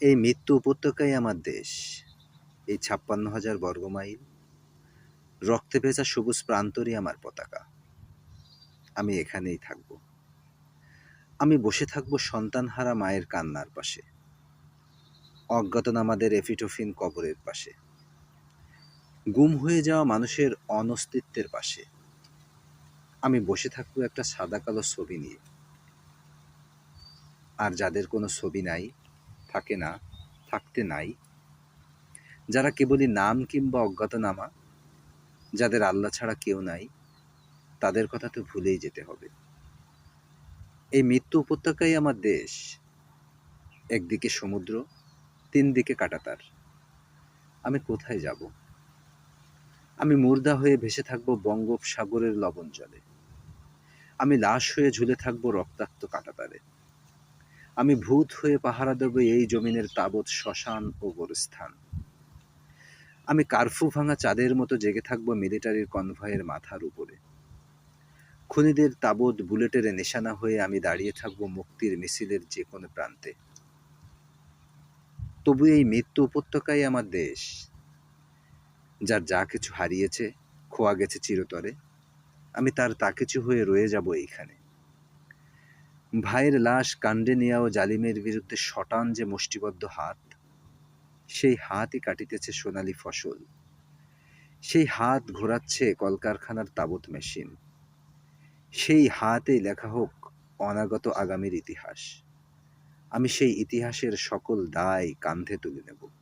এই মৃত্যু উপত্যকাই আমার দেশ, এই ছাপ্পান্ন হাজার বর্গমাইল। রক্তে ভেজা সবুজ প্রান্তরই আমার পতাকা। আমি এখানেই থাকব। আমি বসে থাকব সন্তানহারা মায়ের কান্নার পাশে। অজ্ঞাতনামাদের এফিটোফিন কবরের পাশে। গুম হয়ে যাওয়া মানুষের অনস্তিত্বের পাশে। আমি বসে থাকব একটা সাদা কালো ছবি নিয়ে। আর যাদের কোনো ছবি নাই থাকে না, থাকতে নাই। যারা কেবলই নাম কিংবা অজ্ঞাতনামা, যাদের আল্লাহ ছাড়া কেউ নাই, তাদের কথা তো ভুলেই যেতে হবে। এই মৃত্যু উপত্যকাই আমার দেশ। একদিকে সমুদ্র তিন দিকে কাটাতার। আমি কোথায় যাব? আমি মুর্দা হয়ে ভেসে থাকব বঙ্গোপসাগরের লবণ জলে। আমি লাশ হয়ে ঝুলে থাকব রক্তাক্ত কাটাতারে। আমি ভূত হয়ে পাহারা দেব এই জমিনের তাবৎ শ্মশান ও গোরস্থান। আমি কারফু ভাঙা চাঁদের মতো জেগে থাকব মিলিটারির কনভয়ের মাথার উপরে। খুনিদের তাবৎ বুলেটের নিশানা হয়ে আমি দাঁড়িয়ে থাকব মুক্তির মিছিলের যে কোনো প্রান্তে। তবু এই মৃত্যু উপত্যকাই আমার দেশ, যার যা কিছু হারিয়েছে, খোয়া গেছে চিরতরে। আমি তার তা কিছু হয়ে রয়ে যাব এইখানে। ভাইয়ের লাশ কাণ্ডে নেওয়া ও জালিমের বিরুদ্ধে শটান যে মুষ্টিবদ্ধ হাত, সেই হাতই কাটিতেছে সোনালি ফসল। সেই হাত ঘোরাচ্ছে কলকারখানার তাবৎ মেশিন। সেই হাতে লেখা হোক অনাগত আগামীর ইতিহাস। আমি সেই ইতিহাসের সকল দায় কান্ধে তুলে নেব।